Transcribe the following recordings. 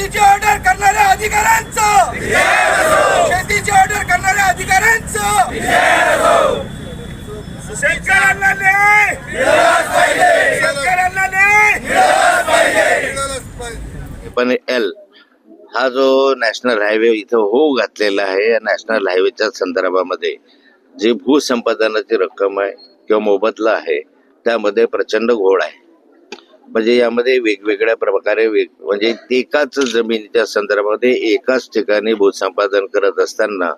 शेतीची ऑर्डर करणाऱ्या अधिकाऱ्यांचं. शेतीची ऑर्डर करणाऱ्या अधिकाऱ्यांचं. शेतकऱ्यांना न्याय. शेतकऱ्यांना न्याय. पण एल हा जो नॅशनल हायवे इथं होऊ घातलेला आहे या नॅशनल हायवेच्या संदर्भामध्ये जी भूसंपादनाची रक्कम आहे किंवा मोबदला आहे त्यामध्ये प्रचंड घोळ आहे. म्हणजे यामध्ये वेगवेगळ्या प्रकारे वेग म्हणजे एकाच जमिनीच्या संदर्भामध्ये एकाच ठिकाणी भूसंपादन करत असताना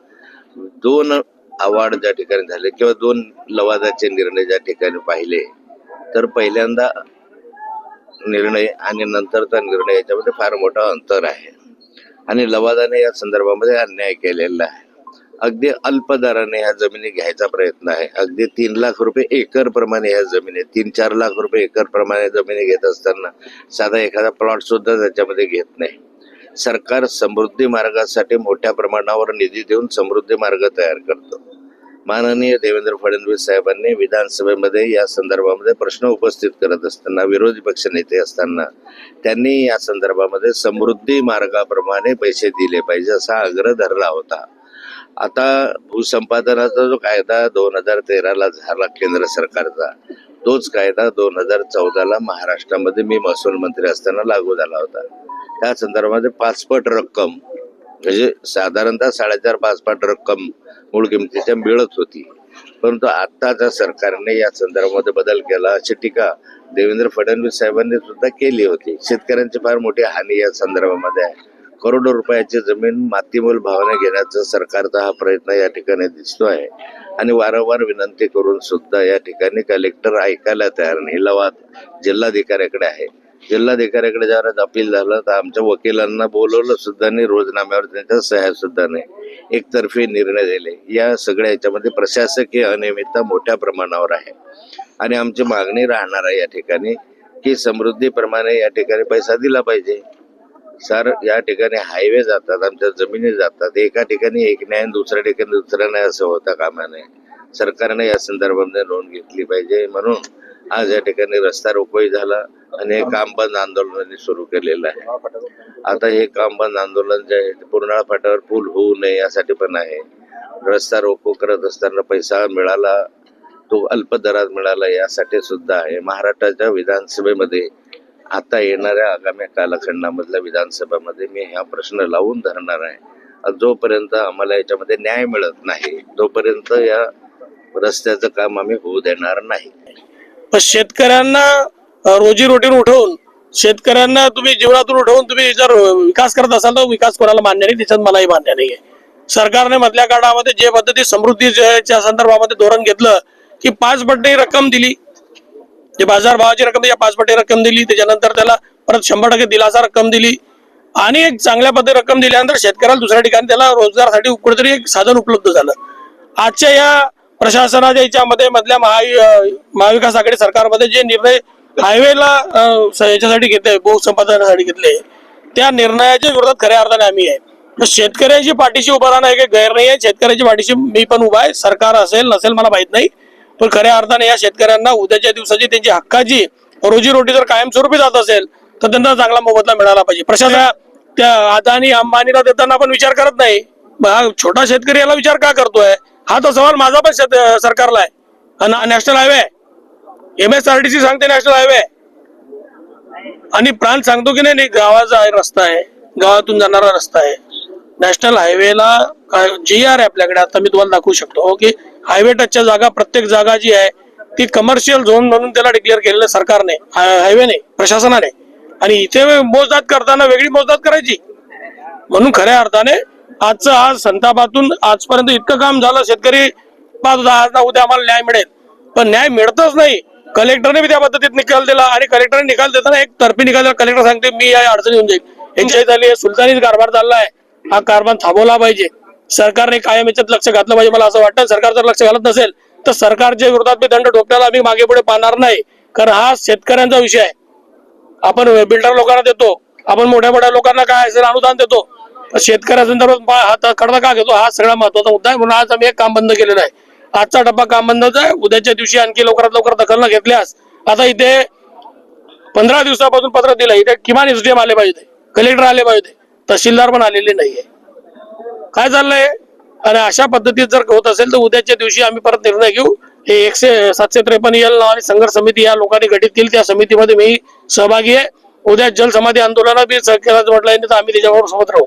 दोन आवाड ज्या ठिकाणी झाले किंवा दोन लवादाचे निर्णय ज्या ठिकाणी पाहिले तर पहिल्यांदा निर्णय आणि नंतरचा निर्णय याच्यामध्ये फार मोठा अंतर आहे. आणि लवादाने या संदर्भामध्ये अन्याय केलेला आहे. अगदी अल्प दराने ह्या जमिनी घ्यायचा प्रयत्न आहे. अगदी तीन लाख रुपये एकर प्रमाणे ह्या जमिनी तीन चार लाख रुपये एकर प्रमाणे जमिनी घेत असताना साधा एखादा प्लॉट सुद्धा त्याच्यामध्ये घेत नाही. सरकार समृद्धी मार्गासाठी मोठ्या प्रमाणावर निधी देऊन समृद्धी मार्ग तयार करतो. माननीय देवेंद्र फडणवीस साहेबांनी विधानसभेमध्ये या संदर्भामध्ये प्रश्न उपस्थित करत असताना विरोधी पक्ष नेते असताना त्यांनी या संदर्भामध्ये समृद्धी मार्गाप्रमाणे पैसे दिले पाहिजे असा आग्रह धरला होता. आता भूसंपादनाचा जो कायदा दोन हजार तेराला झाला केंद्र सरकारचा तोच कायदा दोन हजार चौदाला महाराष्ट्रामध्ये मी महसूल मंत्री असताना लागू झाला होता. त्या संदर्भामध्ये पाचपट रक्कम म्हणजे साधारणतः साडेचार पाचपट रक्कम मूळ किमतीच्या मिळत होती. परंतु आत्ताच्या सरकारने या संदर्भामध्ये बदल केला अशी टीका देवेंद्र फडणवीस साहेबांनी सुद्धा केली होती. शेतकऱ्यांची फार मोठी हानी या संदर्भामध्ये आहे. करोडो रुपयाची जमीन मातीमूल भावाने घेण्याचा सरकारचा हा प्रयत्न या ठिकाणी दिसतो आहे. आणि वारंवार विनंती करून सुद्धा या ठिकाणी कलेक्टर ऐकायला तयार नाही. लवाद जिल्हाधिकाऱ्याकडे आहे. जिल्हाधिकाऱ्याकडे ज्यावेळेस अपील झालं तर आमच्या वकिलांना बोलवलं सुद्धा नाही रोजनाम्यावर त्यांच्या सह्या सुद्धा नाही. एकतर्फी निर्णय दिले. या सगळ्या याच्यामध्ये प्रशासकीय अनियमितता मोठ्या प्रमाणावर आहे. आणि आमची मागणी राहणार आहे या ठिकाणी की समृद्धीप्रमाणे या ठिकाणी पैसा दिला पाहिजे. सर या ठिकाणी हायवे जातात आमच्या जमिनी जातात. एका ठिकाणी एक न्याय आणि दुसऱ्या ठिकाणी दुसरा न्याय असं होता कामा नये सरकारने या संदर्भामध्ये नोंद घेतली पाहिजे. म्हणून आज या ठिकाणी रस्ता रोकोही झाला आणि हे काम बंद आंदोलनाने सुरू केलेलं आहे. आता हे काम बंद आंदोलन जे आहे पूर्णाळा फाट्यावर पूल होऊ नये यासाठी पण आहे. रस्ता रोको करत असताना पैसा मिळाला तो अल्प दरात मिळाला यासाठी सुद्धा आहे. महाराष्ट्राच्या विधानसभेमध्ये आता येणाऱ्या आगामी कालखंडामधल्या विधानसभामध्ये मी हा प्रश्न लावून धरणार आहे. जोपर्यंत आम्हाला याच्यामध्ये न्याय मिळत नाही तोपर्यंत या रस्त्याचं काम आम्ही होऊ देणार नाही. पण शेतकऱ्यांना रोजी रोटीन उठवून शेतकऱ्यांना तुम्ही जीवनातून उठवून तुम्ही जर विकास करत असाल तर विकास कोणाला मान्य नाही त्याच्यात मलाही मान्य नाही आहे सरकारने मधल्या काळामध्ये जे पद्धती समृद्धीच्या संदर्भामध्ये धोरण घेतलं की पाच पट्टी रक्कम दिली. जे बाजार भावाची रक्कम या पाच पट्टी रक्कम दिली त्याच्यानंतर त्याला परत शंभर टक्के दिलासा रक्कम दिली. आणि एक चांगल्या पद्धती रक्कम दिल्यानंतर शेतकऱ्याला दुसऱ्या ठिकाणी त्याला रोजगारासाठी कुठेतरी एक साधन उपलब्ध झालं. आजच्या या प्रशासनाच्या याच्यामध्ये मधल्या महा महाविकास आघाडी सरकारमध्ये जे निर्णय हायवेला याच्यासाठी घेतले भूसंपादनासाठी घेतले त्या निर्णयाच्या विरोधात खऱ्या अर्थाने आम्ही आहे. शेतकऱ्याची पाठीशी उभा राहणं हे काही गैर नाही आहे. शेतकऱ्याची पाठीशी मी पण उभा आहे. सरकार असेल नसेल मला माहीत नाही. पण खऱ्या अर्थाने या शेतकऱ्यांना उद्याच्या दिवसाची त्यांची हक्काची रोजीरोटी जर कायमस्वरूपी जात असेल तर त्यांना चांगला मोबदला मिळाला पाहिजे. प्रशासन त्या अदानी अंबानीला देताना आपण विचार करत नाही. छोटा शेतकरी याला विचार का करतोय? हा तर सवाल माझा पण सरकारला आहे. National highway M S R T C सांगते नॅशनल हायवे आणि प्रांत सांगतो की नाही गावाचा रस्ता आहे. गावातून जाणारा रस्ता आहे. नॅशनल हायवेला जी आर आहे आपल्याकडे आता मी तुम्हाला दाखवू शकतो. ओके? हायवे टचच्या जागा प्रत्येक जागा जी आहे ती कमर्शियल झोन म्हणून त्याला डिक्लेअर केलेलं सरकारने हायवे प्रशासनाने. आणि इथे मोजदाद करताना वेगळी मोजदाद करायची. म्हणून खऱ्या अर्थाने आजचं आज संतापातून आजपर्यंत इतकं काम झालं शेतकरी पाच दहा आज उद्या आम्हाला न्याय मिळेल. पण न्याय मिळतच नाही. कलेक्टरने बी त्या पद्धतीत निकाल दिला आणि कलेक्टरने निकाल देताना एक तर्फी निकाल दिला कलेक्टर सांगते मी या अडचणी येऊन जाईल यांच्या झाली सुलतानीच कारभार चाललाय. हा कारभार थांबवला पाहिजे. सरकारने कायम याच्यात लक्ष घातलं पाहिजे मला असं वाटतं. सरकार जर लक्ष घालत नसेल तर सरकारच्या विरोधात मी दंड ठोकण्याला आम्ही मागे पुढे पाहणार नाही. कारण हा शेतकऱ्यांचा विषय आहे. आपण बिल्डर लोकांना देतो. आपण मोठ्या मोठ्या लोकांना काय असेल अनुदान देतो. शेतकऱ्यासंदर्भात हात कडदा का घेतो? हा सगळा महत्त्वाचा मुद्दा आहे. म्हणून आज आम्ही एक काम बंद केलेलं आहे. आजचा डब्बा काम बंदच आहे उद्याच्या दिवशी आणखी लवकरात लवकर दखल न घेतल्यास आता इथे पंधरा दिवसापासून पत्र दिलं इथे किमान एसडीएम आले पाहिजे. कलेक्टर आले पाहिजे. तहसीलदार पण आलेले नाहीये. काय चाललंय? आणि अशा पद्धतीत जर होत असेल तर उद्याच्या दिवशी आम्ही परत निर्णय घेऊ. हे एकशे सातशे त्रेपन्न एल आणि संघर्ष समिती या लोकांनी गठीत केली. त्या समितीमध्ये मी सहभागी आहे. उद्या जलसमाधी आंदोलनात बी सहकार्याचं म्हटलं तर आम्ही त्याच्याबरोबर सोबत राहू.